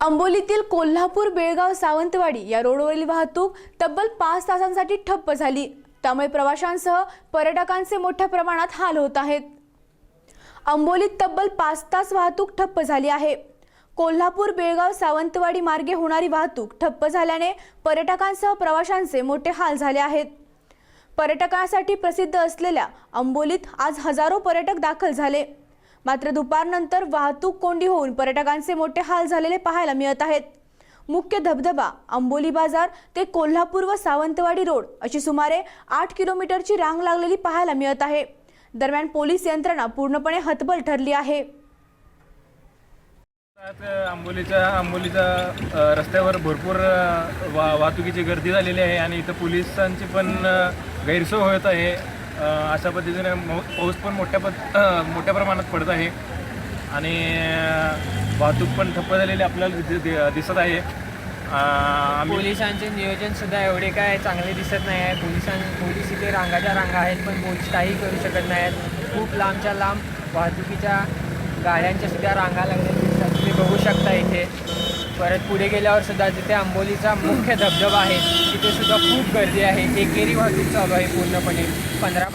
अंबोलीतील कोल्हापूर बेळगाव सावंतवाडी या रोडवरील वाहतूक तब्बल पाच तासांसाठी ठप्प झाली. त्यामुळे प्रवाशांसह पर्यटकांचे मोठ्या प्रमाणात हाल होत आहेत. अंबोलीत तब्बल पाच तास वाहतूक ठप्प झाली आहे. कोल्हापूर बेळगाव सावंतवाडी मार्गे होणारी वाहतूक ठप्प झाल्याने पर्यटकांसह प्रवाशांचे मोठे हाल झाले आहेत. पर्यटकांसाठी प्रसिद्ध असलेल्या अंबोलीत आज हजारो पर्यटक दाखल झाले. मात्र दुपारनंतर वाहतूक कोंडी होऊन पर्यटकांचे मोठे हाल झालेले पाहायला मिळत आहेत. मुख्य धबधबा आंबोली बाजार ते कोल्हापूर व सावंतवाडी रोड अशी सुमारे आठ किलोमीटरची रांग लागलेली पाहायला मिळत आहे. दरम्यान पोलीस यंत्रणा पूर्णपणे हतबल ठरली आहे. आंबोलीच्या आंबोलीच्या रस्त्यावर भरपूर वा वाहतुकीची गर्दी झालेली आहे आणि इथं पोलिसांची पण गैरसोय होत आहे. अशा पद्धतीने मौ- पाऊस पण मोठ्या पद मोठ्या प्रमाणात पडत आहे. आणि वाहतूक पण ठप्प झालेली आपल्याला दि- दि- दिसत आहे. पोलिसांचे नियोजन सुद्धा एवढे काय चांगले दिसत नाही आहे. पोलिसां पोलीस इथे रांगाच्या रांगा आहेत पण पोलीस काही करू शकत नाहीत खूप लांबच्या लांब वाहतुकीच्या गाड्यांच्या सुद्धा रांगा लागलेल्या दिसतात. तुम्ही बघू शकता इथे. परत पुढे गेल्यावर सुद्धा तिथे आंबोलीचा मुख्य धबधबा आहे. तिथे सुद्धा खूप गर्दी आहे. एकेरी वाहतूक चालू आहे पूर्णपणे. पंधरा पंधरा